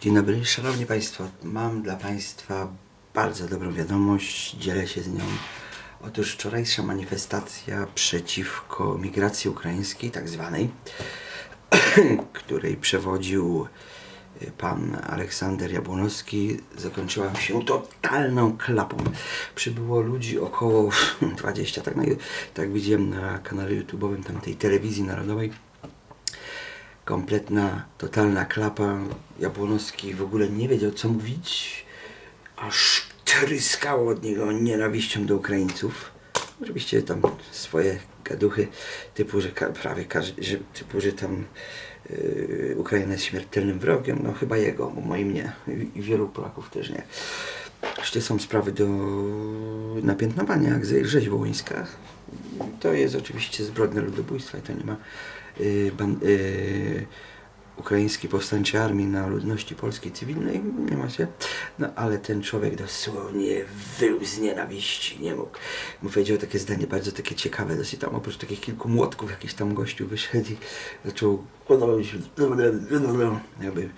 Dzień dobry, Szanowni Państwo. Mam dla Państwa bardzo dobrą wiadomość, dzielę się z nią. Otóż wczorajsza manifestacja przeciwko migracji ukraińskiej, tak zwanej, której przewodził y, pan Aleksander Jabłonowski, zakończyła się totalną klapą. Przybyło ludzi około 20, tak, na, tak widziałem na kanale YouTube'owym tamtej telewizji narodowej kompletna, totalna klapa. Jabłonowski w ogóle nie wiedział co mówić, aż tryskało od niego nienawiścią do Ukraińców. Oczywiście tam swoje gaduchy typu, że prawie każdy, że, typu, że tam yy, Ukraina jest śmiertelnym wrogiem, no chyba jego, moim nie i, i wielu Polaków też nie. Wreszcie są sprawy do napiętnowania, jak ze- rzeź wołyńska. To jest oczywiście zbrodnia ludobójstwa i to nie ma y, ban, y, ukraińskiej powstańczej armii na ludności polskiej cywilnej, nie ma się. No ale ten człowiek dosłownie wył z nienawiści, nie mógł. Mu powiedział takie zdanie bardzo takie ciekawe, dosyć tam oprócz takich kilku młotków jakiś tam gościu wyszedł i zaczął jakby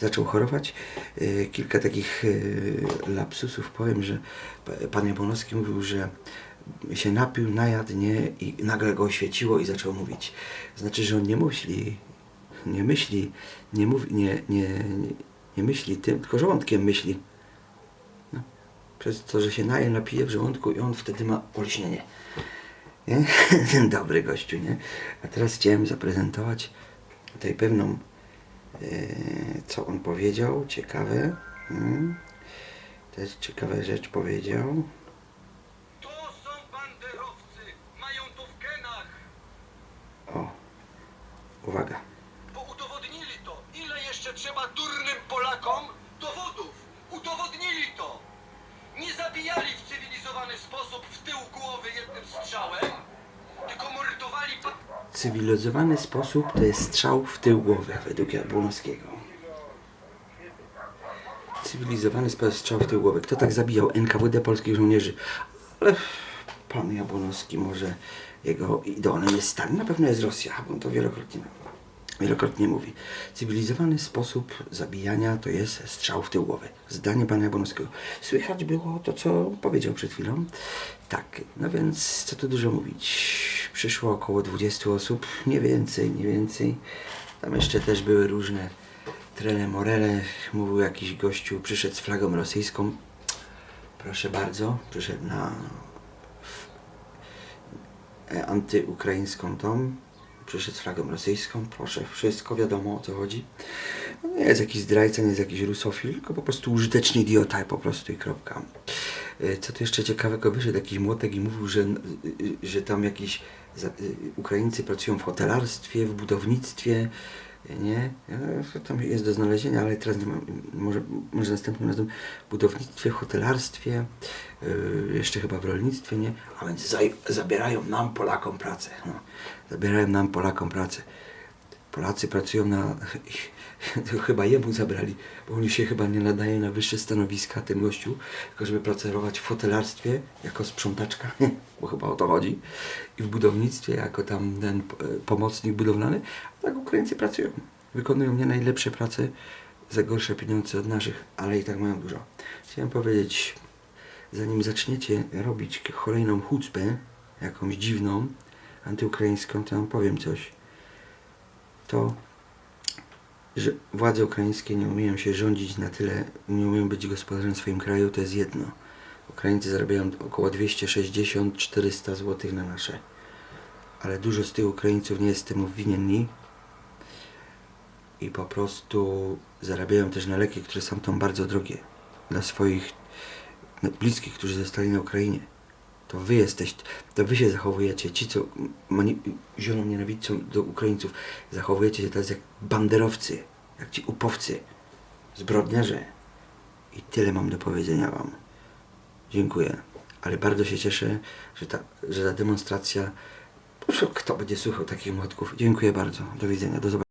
zaczął chorować. Y, Kilka takich y, lapsusów powiem, że pa- pan Jabłonowski mówił, że się napił, najadł, nie, i nagle go oświeciło i zaczął mówić. Znaczy, że on nie myśli, nie myśli, nie mówi, nie, nie, nie, myśli tym, tylko żołądkiem myśli. No. Przez to, że się naje, napije w żołądku i on wtedy ma olśnienie. Nie? Ten dobry gościu, nie? A teraz chciałem zaprezentować tutaj pewną, e, co on powiedział, ciekawe. Mm. Też ciekawe rzecz powiedział. To są banderowcy! Mają to w genach! O, uwaga. Bo udowodnili to! Ile jeszcze trzeba durnym Polakom Cywilizowany sposób to jest strzał w tył głowy, według Jabłonowskiego. Cywilizowany sposób strzał w tył głowy. Kto tak zabijał NKWD polskich żołnierzy? Ale pan Jabłonowski może jego idolem jest Stalin. Na pewno jest Rosja, bo on to wielokrotnie, wielokrotnie mówi. Cywilizowany sposób zabijania to jest strzał w tył głowy. Zdanie pana Jabłonowskiego. Słychać było to, co powiedział przed chwilą. Tak, no więc co tu dużo mówić. Przyszło około 20 osób, nie więcej, nie więcej. Tam jeszcze też były różne trele morele. Mówił jakiś gościu, przyszedł z flagą rosyjską. Proszę bardzo, przyszedł na antyukraińską tą. Przyszedł z flagą rosyjską, proszę, wszystko wiadomo o co chodzi. No nie jest jakiś zdrajca, nie jest jakiś rusofil, tylko po prostu użyteczny idiota po prostu i kropka. E, Co tu jeszcze ciekawego, wyszedł jakiś młotek i mówił, że, że tam jakiś y, Ukraińcy pracują w hotelarstwie, w budownictwie, nie? Tam jest do znalezienia, ale teraz nie mam, może, może następnym razem w budownictwie, hotelarstwie, yy, jeszcze chyba w rolnictwie, nie? A więc zabierają nam, Polakom, pracę. No. Zabierają nam, Polakom, pracę. Polacy pracują na... Chyba jemu zabrali, bo oni się chyba nie nadaje na wyższe stanowiska, ten gościu, tylko żeby pracować w hotelarstwie jako sprzątaczka, bo chyba o to chodzi, i w budownictwie jako tam ten e, pomocnik budowlany. A tak Ukraińcy pracują. Wykonują nie najlepsze prace za gorsze pieniądze od naszych, ale i tak mają dużo. Chciałem powiedzieć, zanim zaczniecie robić kolejną chucpę, jakąś dziwną, antyukraińską, to wam powiem coś. To że władze ukraińskie nie umieją się rządzić na tyle, nie umieją być gospodarzem w swoim kraju, to jest jedno. Ukraińcy zarabiają około 260-400 zł na nasze. Ale dużo z tych Ukraińców nie jest temu winni i po prostu zarabiają też na leki, które są tam bardzo drogie dla swoich no, bliskich, którzy zostali na Ukrainie. To wy jesteś, to wy się zachowujecie, ci co mani- zioną nienawidzą do Ukraińców, zachowujecie się teraz jak banderowcy, jak ci upowcy, zbrodniarze. I tyle mam do powiedzenia wam. Dziękuję, ale bardzo się cieszę, że ta, że ta demonstracja, kto będzie słuchał takich młotków. Dziękuję bardzo, do widzenia, do zobaczenia.